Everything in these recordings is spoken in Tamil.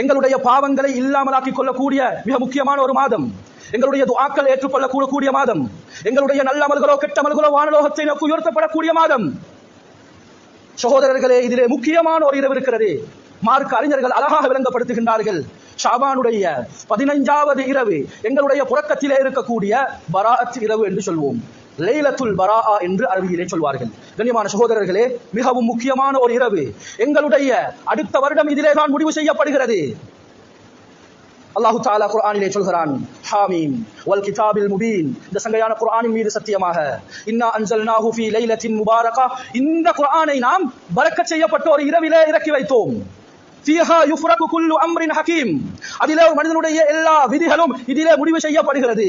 எங்களுடைய பாவங்களை இல்லாமலாக்கிக் கொள்ளக்கூடிய மிக முக்கியமான ஒரு மாதம். எங்களுடைய துவாக்கள் ஏற்றுக்கொள்ளக்கூடிய மாதம். எங்களுடைய நல்ல அமல்களோ கெட்ட அமல்களோ வானலோகத்தை நோக்கி உயர்த்தப்படக்கூடிய மாதம். சகோதரர்களே இதிலே முக்கியமான ஒரு இரவு இருக்கிறது. மார்க் அறிஞர்கள் அழகாக விளங்கப்படுத்துகின்றார்கள். ஷாபானுடைய பதினைஞ்சாவது இரவு எங்களுடைய புறக்கத்திலே இருக்கக்கூடிய பராத் இரவு என்று சொல்வோம். லைலத்துல் பராஆ என்று அரபியிலே சொல்வார்கள். கண்ணியமான சகோதரர்களே மிகவும் முக்கியமான ஒரு இரவு. எங்களுடைய அடுத்த வருடம் இதிலே தான் முடிவு செய்யப்படுகிறது. அல்லாஹு தாலா குர்ஆனிலே சொல்கிறான் ஹாமீம் வல் கிதாபில் முபீன். இந்த சங்கையான குர்ஆனின் மீது சத்தியமாக இன்னா அன்சல்நாஹு ஃபீ லைலத்தின் முபாரகா. இந்த குர்ஆனை நாம் பரக்கத் செய்யப்பட்ட ஒரு இரவிலே இறக்கி வைத்தோம். ஃபீஹா யுஃப்ரகு குல்லு அம்ரின் ஹகீம். அதிலே ஒரு மனிதனுடைய எல்லா விதிகளும் இதிலே முடிவு செய்யப்படுகிறது.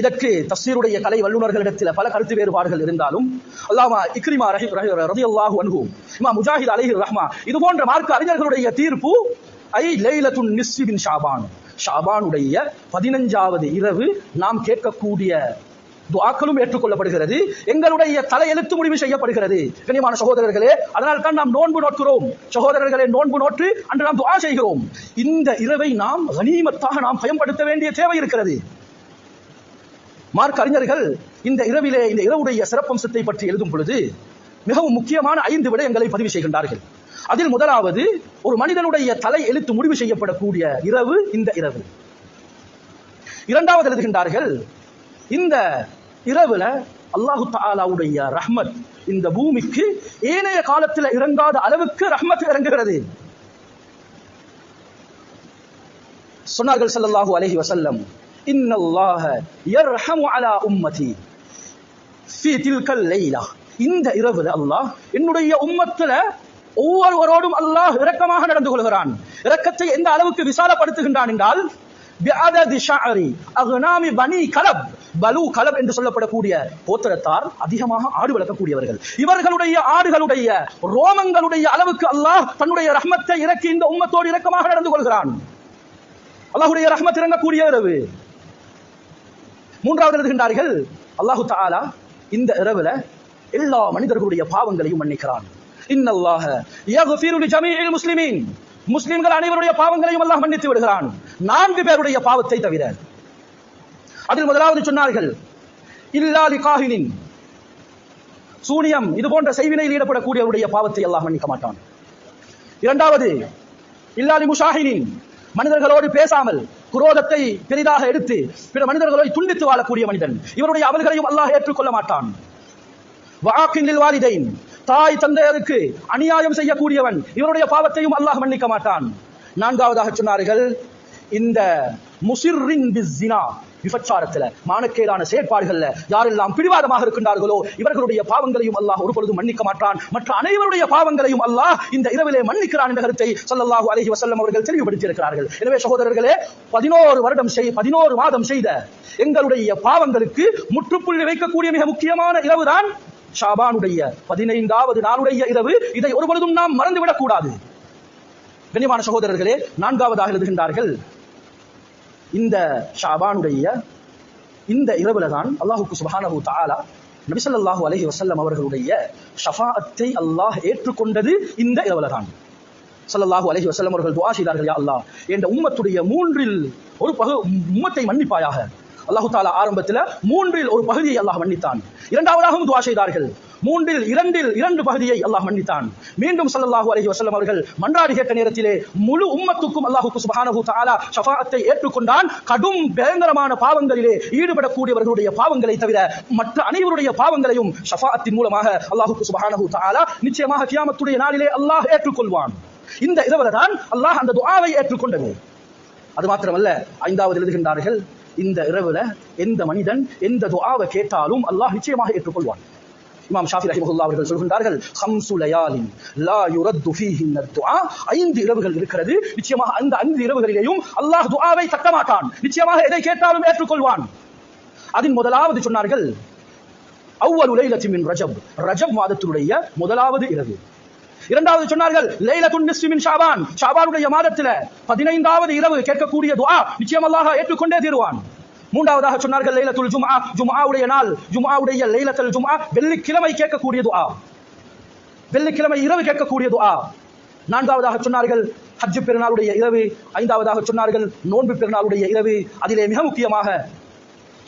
இதற்கு தஃசீருடைய கலை வல்லுநர்களிடத்தில் பல கருத்து வேறுபாடுகள் இருந்தாலும் அல்லாமா இக்ரிமா ரஹி ரதியல்லாஹு அன்ஹு இமா முஜாஹித் அலைஹி ரஹ்மா இது போன்ற மார்க்க அறிஞர்களுடைய தீர்ப்பு ஐ லைலத்துன் நிஸ்ஸி ஷாபான். ஷாபானுடைய பதினஞ்சாவது இரவு நாம் கேட்கக்கூடிய துவாக்களும் ஏற்றுக்கொள்ளப்படுகிறது எங்களுடைய தலையெழுத்து முடிவு செய்யப்படுகிறது. கனியமான சகோதரர்களே அதனால் தான் நாம் நோன்பு நோக்கிறோம். சகோதரர்களே நோன்பு நோற்று அன்று நாம் துவா செய்கிறோம். இந்த இரவை நாம் கனிமத்தாக நாம் பயன்படுத்த வேண்டிய தேவை இருக்கிறது. மார்க் அறிஞர்கள் இந்த இரவிலே இந்த இரவுடைய சிறப்பம்சத்தை பற்றி எழுதும் பொழுது மிகவும் முக்கியமான ஐந்து விடயங்களை பதிவு செய்கின்றார்கள். அதில் முதலாவது ஒரு மனிதனுடைய தலை எழுத்து முடிவு செய்யப்படக்கூடிய இரவு இந்த இரவு. இரண்டாவது எழுதுகின்றார்கள் இந்த இரவுல அல்லாஹு தாலாவுடைய ரஹ்மத் இந்த பூமிக்கு ஏனைய காலத்தில் இறங்காத அளவுக்கு ரஹ்மத் இறங்குகிறது. சொன்னார்கள் செல்லல்லாஹு அலஹி வசல்லம் இன்னல்லாஹ யர்ஹமு அலா உம்மதி ஃபீ தில்கல் லைலா இந்த இரவுல அல்லாஹ் என்னுடைய உம்மத்துல ஒவ்வொருவரோடும் அல்லாஹ் இரக்கமாக நடந்து கொள்கிறான். இரக்கத்தை எந்த அளவுக்கு விசாலப்படுத்துகின்றான் என்றால் பலு கலப் என்று சொல்லப்படக்கூடிய போத்திரத்தார் அதிகமாக ஆடு வளர்க்கக்கூடியவர்கள். இவர்களுடைய ஆடுகளுடைய ரோமங்களுடைய அளவுக்கு அல்லாஹ் தன்னுடைய ரஹ்மத்தை இறக்கி இந்த உம்மத்தோடு இரக்கமாக நடந்து கொள்கிறான். அல்லாஹுடைய ரஹ்மத் இறங்கக்கூடிய இரவு. மூன்றாவது எழுதுகின்றார்கள் அல்லாஹு தாலா இந்த இரவுல எல்லா மனிதர்களுடைய பாவங்களையும் மன்னிக்கிறான். இன்னல்லாஹ யக்ஃபிரு லிஜமீஇல் முஸ்லிமீன். முஸ்லிம்கள் அனைவருடைய பாவங்களையும் அல்லாஹ் மன்னித்து விடுகிறான். நான்கு பேருடைய பாவத்தை தவிர. அதில் முதலாவது சொன்னார்கள் இல்லா லிகாஹினின் சூனியம் இது போன்ற செய்வினையில் ஈடுபடக்கூடியவருடைய பாவத்தை அல்லாஹ் மன்னிக்க மாட்டான். இரண்டாவது இல்லாலி முஷாஹினின் மனிதர்களோடு பேசாமல் குரோதத்தை பெரிதாக எடுத்து பிற மனிதர்களை துண்டித்து வாழக்கூடிய மனிதன். இவருடைய அவர்களையும் அல்லாஹ் ஏற்றுக்கொள்ள மாட்டான். வாக்கின் வாலிதைன். தாய் தந்தையருக்கு அநியாயம் செய்யக்கூடியவன் இவருடைய பாவத்தையும் அல்லாஹ் மன்னிக்க மாட்டான். நான்காவதாக சொன்னார்கள் இந்த முசிர்ரின் பிஸ்ஸினா. விபச்சாரத்துல மானக்கேடான செயற்பாடுகள்ல யாரெல்லாம் பிடிவாதமாக இருக்கின்றார்களோ இவர்களுடைய பாவங்களையும் அல்லாஹ் ஒரு பொழுதும் மன்னிக்க மாட்டான். மற்ற அனைவருடைய பாவங்களையும் அல்லாஹ் இந்த இரவிலே மன்னிக்கிறான் என்ற கருத்தை ஸல்லல்லாஹு அலஹி வசல்லம் அவர்கள் தெளிவுபடுத்தியிருக்கிறார்கள். எனவே சகோதரர்களே பதினோரு வருடம் செய் பதினோரு மாதம் செய்த எங்களுடைய பாவங்களுக்கு முற்றுப்புள்ளி வைக்கக்கூடிய மிக முக்கியமான இரவுதான் ஷாபானுடைய பதினைந்தாவது நாளுடைய இரவு. இதை ஒரு பொழுதும் நாம் மறந்துவிடக் கூடாது கண்ணியமான சகோதரர்களே நான்காவதாக எழுதுகின்றார்கள் இந்த ஷாபானுடைய இந்த இரவுல தான் அல்லாஹுக்கு சுபானஹு தாலா நபிசல்லாஹு அலஹி வசல்லம் அவர்களுடைய ஷஃபாத்தை அல்லாஹ் ஏற்றுக்கொண்டது இந்த இரவுல தான் ஸல்லல்லாஹு அலஹி வசல்லம் அவர்கள் துவா செய்தார்கள் யா அல்லாஹ். என்ற உம்மத்துடைய மூன்றில் ஒரு பகு உம்மத்தை மன்னிப்பாயாக. அல்லாஹு தாலா ஆரம்பத்தில் மூன்றில் ஒரு பகுதியை அல்லாஹ் மன்னித்தான். இரண்டாவதாகவும் துவா செய்தார்கள். மூன்றில் இரண்டில் இரண்டு பகுதியை அல்லாஹ் மன்னித்தான். மீண்டும் ஸல்லல்லாஹு அலஹி வஸல்லம் அவர்கள் மன்றாடி கேட்ட நேரத்திலே முழு உம்மத்துக்கும் அல்லாஹுக்கு சுபஹானஹு தாலா ஷஃபாத்தை ஏற்றுக்கொண்டான். கடும் பயங்கரமான பாவங்களிலே ஈடுபடக்கூடியவர்களுடைய பாவங்களை தவிர மற்ற அனைவருடைய பாவங்களையும் ஷஃபாத்தின் மூலமாக அல்லாஹுக்கு சுபஹானஹு தாலா நிச்சயமாக கியாமத்துடைய நாளிலே அல்லாஹ் ஏற்றுக்கொள்வான். இந்த இரவுல தான் அல்லாஹ் அந்த துஆவை ஏற்றுக்கொண்டது. அது மாத்திரமல்ல ஐந்தாவது எழுதுகின்றார்கள் இந்த இரவுல எந்த மனிதன் எந்த துஆவை கேட்டாலும் அல்லாஹ் நிச்சயமாக ஏற்றுக்கொள்வான். இமாம் ஷாஃபி ரஹிமஹுல்லா அவர்கள் சொல்கின்றார்கள் ஹம்சு லயாலின் லா யுரத்து ஃபீஹின் துஆ. ஐந்து இரவுகள் இருக்கிறது. நிச்சயமாக அந்த ஐந்து இரவுகளிலேயும் அல்லாஹ் துஆவை தட்ட மாட்டான் நிச்சயமாக எதை கேட்டாலும் ஏற்றுக்கொள்வான். அதன் முதலாவது சொன்னார்கள் அவ்வளு லைலத்தி ரஜப். ரஜப் மாதத்தினுடைய முதலாவது இரவு. இரண்டாவது சொன்னார்கள் லைலத்துன் நிஸ்மின் ஷாபான். ஷாபானுடைய மாதத்தில பதினைந்தாவது இரவு கேட்கக்கூடிய துஆ நிச்சயம் ஏற்றுக்கொண்டே தீருவான். மூன்றாவதாக சொன்னார்கள் லைலத்துல் ஜும்ஆ. ஜும்ஆவுடைய நாள் ஜும்ஆவுடைய லைலத்துல் ஜும்ஆ வெள்ளிக்கிழமை கேட்கக்கூடிய துஆ. வெள்ளிக்கிழமை இரவு கேட்கக்கூடிய துஆ. நான்காவதாக சொன்னார்கள் ஹஜ்ஜு பெருநாளுடைய இரவு. ஐந்தாவதாக சொன்னார்கள் நோன்பு பெருநாளுடைய இரவு. அதிலே மிக முக்கியமாக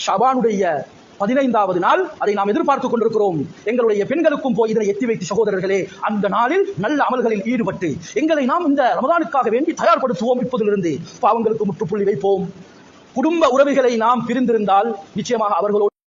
ஷபானுடைய பதினைந்தாவது நாள் அதை நாம் எதிர்பார்த்துக் கொண்டிருக்கிறோம். எங்களுடைய பெண்களுக்கும் போய் இதனை எத்தி வைத்து சகோதரர்களே அந்த நாளில் நல்ல அமல்களில் ஈடுபட்டு எங்களை நாம் இந்த ரமதானுக்காக வேண்டி தயார்படுத்துவோம் இப்போதிலிருந்து. பாவங்களுக்கு முற்றுப்புள்ளி வைப்போம். குடும்ப உறவுகளை நாம் பிரிந்திருந்தால் நிச்சயமாக அவர்களோடு